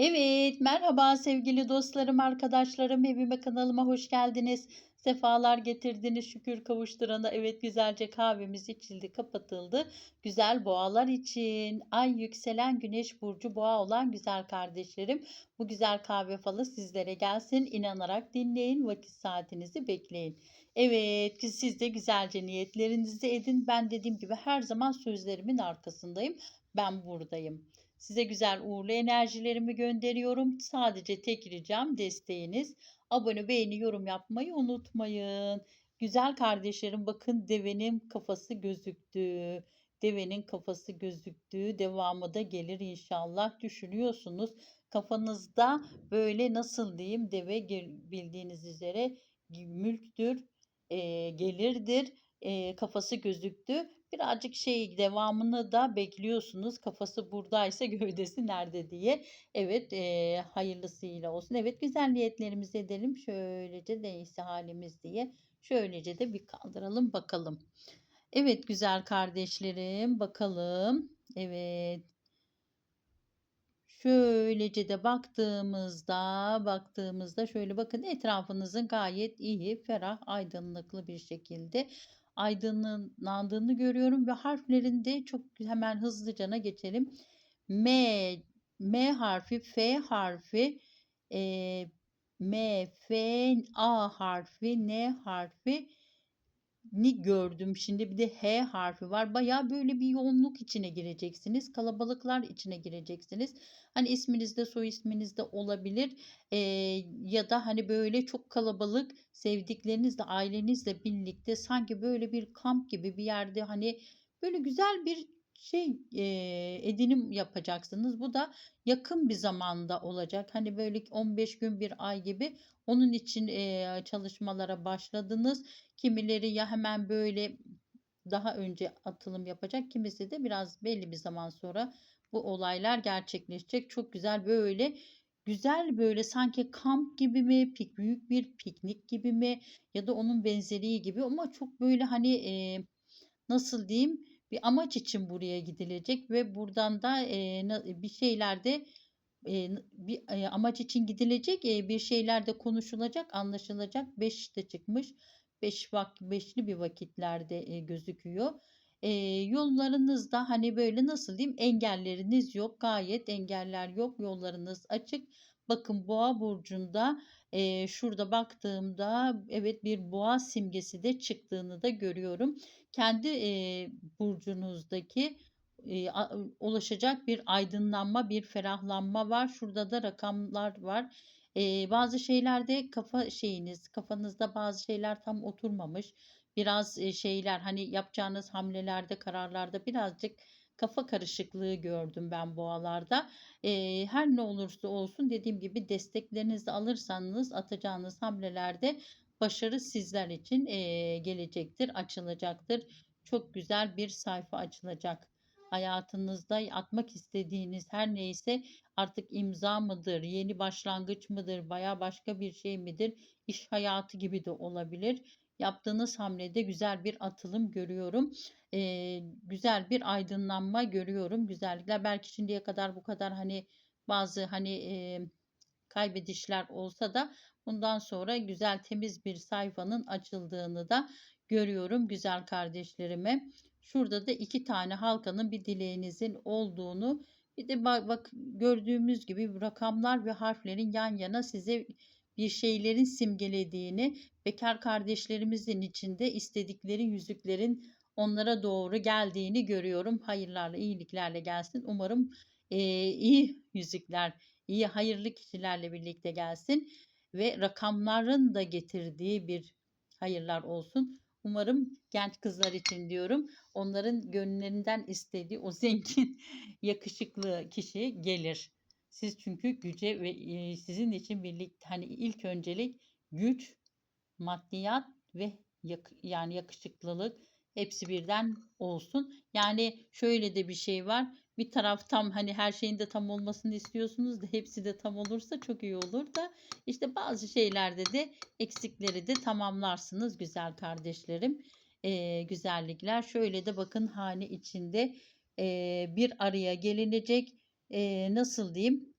Evet, merhaba sevgili dostlarım, arkadaşlarım, evime kanalıma hoş geldiniz. Sefalar getirdiniz, şükür kavuşturana. Evet, güzelce kahvemiz içildi, kapatıldı. Güzel boğalar için, ay yükselen güneş burcu boğa olan güzel kardeşlerim. Bu güzel kahve falı sizlere gelsin. İnanarak dinleyin, vakit saatinizi bekleyin. Evet, siz de güzelce niyetlerinizi edin. Ben dediğim gibi her zaman sözlerimin arkasındayım. Ben buradayım. Size güzel uğurlu enerjilerimi gönderiyorum. Sadece tek ricam desteğiniz. Abone, beğeni, yorum yapmayı unutmayın. Güzel kardeşlerim bakın devenin kafası gözüktü. Devenin kafası gözüktü. Devamı da gelir inşallah düşünüyorsunuz. Kafanızda böyle nasıl diyeyim deve bildiğiniz üzere mülktür, e, gelirdir. E, kafası gözüktü. Birazcık şey devamını da bekliyorsunuz. Kafası buradaysa gövdesi nerede diye. Evet eee, hayırlısıyla olsun. Evet güzel niyetlerimizi edelim. Şöylece neyse halimiz diye. Şöylece de bir kaldıralım bakalım. Evet güzel kardeşlerim bakalım. Evet. Şöylece de baktığımızda baktığımızda şöyle bakın etrafınızın gayet iyi, ferah, aydınlıklı bir şekilde aydınlandığını görüyorum ve harflerinde çok hemen hızlıcana geçelim. M, M harfi, F harfi, e, M, F, A harfi, N harfi ni gördüm. Şimdi bir de H harfi var. Baya böyle bir yoğunluk içine gireceksiniz. Kalabalıklar içine gireceksiniz. Hani isminizde soy isminizde olabilir. Ee, ya da hani böyle çok kalabalık sevdiklerinizle ailenizle birlikte sanki böyle bir kamp gibi bir yerde hani böyle güzel bir şey e, edinim yapacaksınız. Bu da yakın bir zamanda olacak. Hani böyle 15 gün bir ay gibi onun için e, çalışmalara başladınız. Kimileri ya hemen böyle daha önce atılım yapacak. Kimisi de biraz belli bir zaman sonra bu olaylar gerçekleşecek. Çok güzel böyle güzel böyle sanki kamp gibi mi, pik büyük bir piknik gibi mi ya da onun benzeri gibi ama çok böyle hani e, nasıl diyeyim bir amaç için buraya gidilecek ve buradan da bir şeylerde bir amaç için gidilecek bir şeyler de konuşulacak anlaşılacak. 5 de çıkmış. 5 vak beşli bir vakitlerde gözüküyor. E, yollarınızda hani böyle nasıl diyeyim? Engelleriniz yok. Gayet engeller yok. Yollarınız açık. Bakın boğa burcunda e, şurada baktığımda evet bir boğa simgesi de çıktığını da görüyorum. Kendi e, burcunuzdaki e, ulaşacak bir aydınlanma, bir ferahlanma var. Şurada da rakamlar var. E, bazı şeylerde kafa şeyiniz, kafanızda bazı şeyler tam oturmamış. Biraz e, şeyler hani yapacağınız hamlelerde, kararlarda birazcık kafa karışıklığı gördüm ben boğalarda. E, her ne olursa olsun dediğim gibi desteklerinizi alırsanız atacağınız hamlelerde başarı sizler için e, gelecektir, açılacaktır. Çok güzel bir sayfa açılacak hayatınızda atmak istediğiniz her neyse artık imza mıdır, yeni başlangıç mıdır, baya başka bir şey midir, iş hayatı gibi de olabilir. Yaptığınız hamlede güzel bir atılım görüyorum. Ee, güzel bir aydınlanma görüyorum. Güzellikler belki şimdiye kadar bu kadar hani bazı hani e, kaybedişler olsa da bundan sonra güzel temiz bir sayfanın açıldığını da görüyorum güzel kardeşlerime. Şurada da iki tane halkanın bir dileğinizin olduğunu bir de bak, bak gördüğümüz gibi rakamlar ve harflerin yan yana size bir şeylerin simgelediğini, bekar kardeşlerimizin içinde istedikleri yüzüklerin onlara doğru geldiğini görüyorum. Hayırlarla, iyiliklerle gelsin. Umarım e, iyi yüzükler, iyi hayırlı kişilerle birlikte gelsin ve rakamların da getirdiği bir hayırlar olsun. Umarım genç kızlar için diyorum. Onların gönüllerinden istediği o zengin, yakışıklı kişi gelir. Siz çünkü güce ve sizin için birlikte hani ilk öncelik güç, maddiyat ve yak, yani yakışıklılık hepsi birden olsun. Yani şöyle de bir şey var. Bir taraf tam hani her şeyin de tam olmasını istiyorsunuz da hepsi de tam olursa çok iyi olur da işte bazı şeylerde de eksikleri de tamamlarsınız güzel kardeşlerim. Ee, güzellikler şöyle de bakın hane içinde e, bir araya gelinecek e, nasıl diyeyim?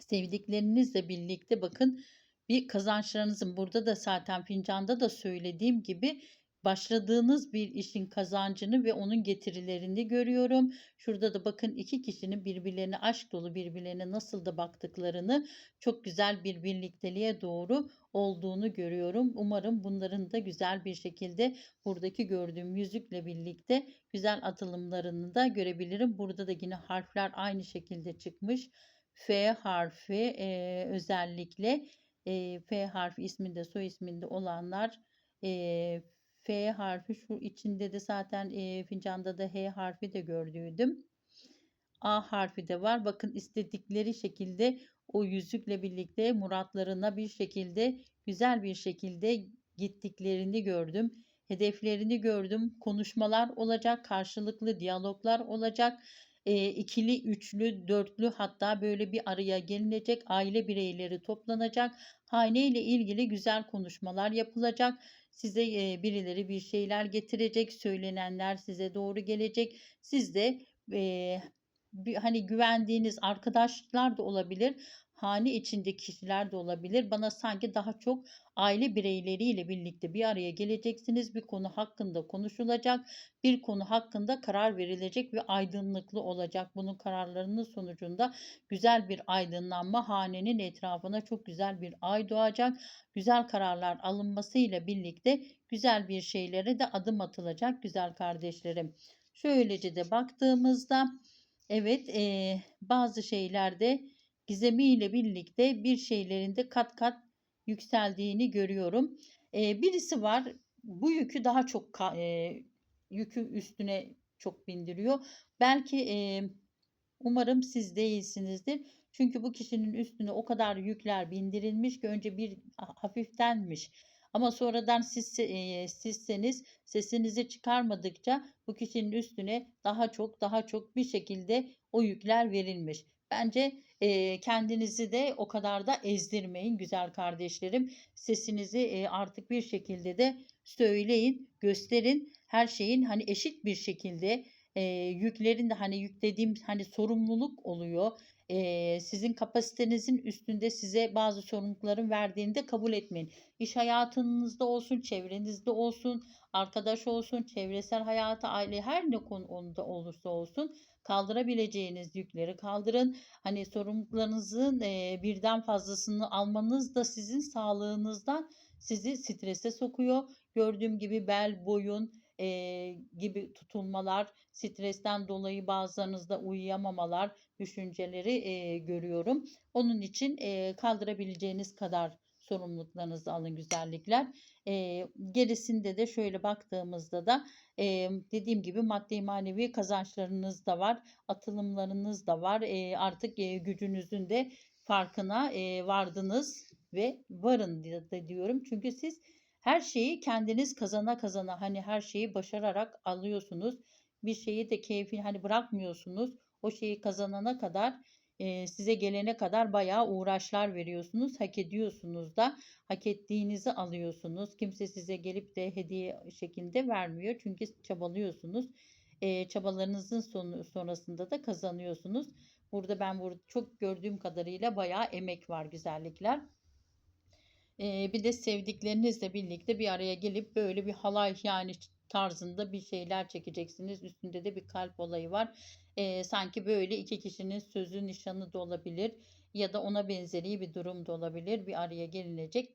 Sevdiklerinizle birlikte bakın bir kazançlarınızın burada da zaten fincanda da söylediğim gibi başladığınız bir işin kazancını ve onun getirilerini görüyorum. Şurada da bakın iki kişinin birbirlerine aşk dolu birbirlerine nasıl da baktıklarını çok güzel bir birlikteliğe doğru olduğunu görüyorum. Umarım bunların da güzel bir şekilde buradaki gördüğüm yüzükle birlikte güzel atılımlarını da görebilirim. Burada da yine harfler aynı şekilde çıkmış. F harfi eee, özellikle eee, F harfi isminde soy isminde olanlar eee, F harfi şu içinde de zaten eee, fincanda da H harfi de gördüydüm. A harfi de var. Bakın istedikleri şekilde o yüzükle birlikte muratlarına bir şekilde güzel bir şekilde gittiklerini gördüm. Hedeflerini gördüm. Konuşmalar olacak, karşılıklı diyaloglar olacak. E, ikili, üçlü, dörtlü hatta böyle bir araya gelinecek. Aile bireyleri toplanacak. Hane ile ilgili güzel konuşmalar yapılacak. Size e, birileri bir şeyler getirecek. Söylenenler size doğru gelecek. Siz de e, bir, hani güvendiğiniz arkadaşlar da olabilir. Hane içindeki kişiler de olabilir. Bana sanki daha çok aile bireyleriyle birlikte bir araya geleceksiniz. Bir konu hakkında konuşulacak. Bir konu hakkında karar verilecek ve aydınlıklı olacak. Bunun kararlarının sonucunda güzel bir aydınlanma hanenin etrafına çok güzel bir ay doğacak. Güzel kararlar alınmasıyla birlikte güzel bir şeylere de adım atılacak güzel kardeşlerim. Şöylece de baktığımızda Evet, eee, bazı şeylerde gizemiyle birlikte bir şeylerin de kat kat yükseldiğini görüyorum. Eee, birisi var, bu yükü daha çok eee, yükü üstüne çok bindiriyor. Belki, eee, umarım siz değilsinizdir. Çünkü bu kişinin üstüne o kadar yükler bindirilmiş ki önce bir ha hafiftenmiş ama sonradan siz eee, sizseniz sesinizi çıkarmadıkça bu kişinin üstüne daha çok daha çok bir şekilde o yükler verilmiş. Bence eee, kendinizi de o kadar da ezdirmeyin güzel kardeşlerim. Sesinizi eee, artık bir şekilde de söyleyin, gösterin. Her şeyin hani eşit bir şekilde eee, yüklerin de hani yüklediğim hani sorumluluk oluyor. Eee, sizin kapasitenizin üstünde size bazı sorumlulukların verdiğini de kabul etmeyin. İş hayatınızda olsun, çevrenizde olsun, arkadaş olsun, çevresel hayatı, aile her ne konuda olursa olsun kaldırabileceğiniz yükleri kaldırın. Hani sorumluluklarınızın eee, birden fazlasını almanız da sizin sağlığınızdan sizi strese sokuyor. Gördüğüm gibi bel, boyun eee, gibi tutulmalar, stresten dolayı bazılarınızda uyuyamamalar, düşünceleri eee, görüyorum. Onun için eee, kaldırabileceğiniz kadar sorumluluklarınızı alın güzellikler. Eee, gerisinde de şöyle baktığımızda da eee, dediğim gibi maddi manevi kazançlarınız da var, atılımlarınız da var. Eee, artık eee, gücünüzün de farkına eee, vardınız ve varın diyorum. Çünkü siz her şeyi kendiniz kazana kazana hani her şeyi başararak alıyorsunuz. Bir şeyi de keyfi hani bırakmıyorsunuz. O şeyi kazanana kadar eee, size gelene kadar bayağı uğraşlar veriyorsunuz. Hak ediyorsunuz da hak ettiğinizi alıyorsunuz. Kimse size gelip de hediye şeklinde vermiyor. Çünkü çabalıyorsunuz. Eee, çabalarınızın sonu, sonrasında da kazanıyorsunuz. Burada ben burada çok gördüğüm kadarıyla bayağı emek var güzellikler. Bir de sevdiklerinizle birlikte bir araya gelip böyle bir halay yani tarzında bir şeyler çekeceksiniz. Üstünde de bir kalp olayı var. Eee, sanki böyle iki kişinin sözü nişanı da olabilir ya da ona benzeri bir durum da olabilir. Bir araya gelinecek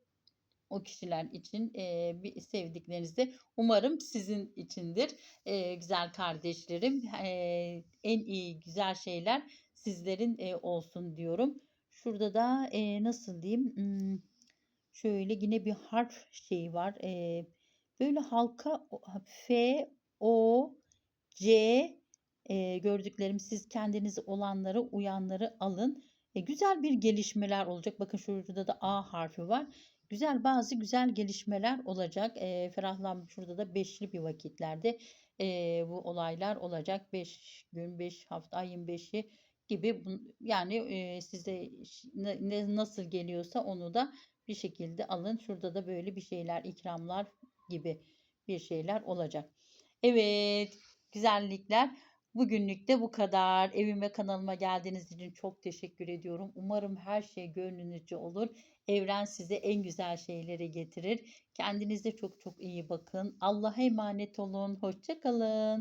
o kişiler için eee, bir sevdikleriniz de umarım sizin içindir. Eee, güzel kardeşlerim. Eee, en iyi güzel şeyler sizlerin eee, olsun diyorum. Şurada da eee, nasıl diyeyim? Hmm, Şöyle yine bir harf şeyi var. Eee, böyle halka F, O, C eee, gördüklerim siz kendiniz olanları uyanları alın. E, güzel bir gelişmeler olacak. Bakın şurada da A harfi var. Güzel bazı güzel gelişmeler olacak. E, ferahlan şurada da beşli bir vakitlerde e, bu olaylar olacak. 5 gün, 5 hafta, ayın beşi gibi bun- yani e, size ne- nasıl geliyorsa onu da bir şekilde alın. Şurada da böyle bir şeyler, ikramlar gibi bir şeyler olacak. Evet, güzellikler. Bugünlük de bu kadar. Evime, kanalıma geldiğiniz için çok teşekkür ediyorum. Umarım her şey gönlünüzce olur. Evren size en güzel şeyleri getirir. Kendinize çok çok iyi bakın. Allah'a emanet olun. Hoşça kalın.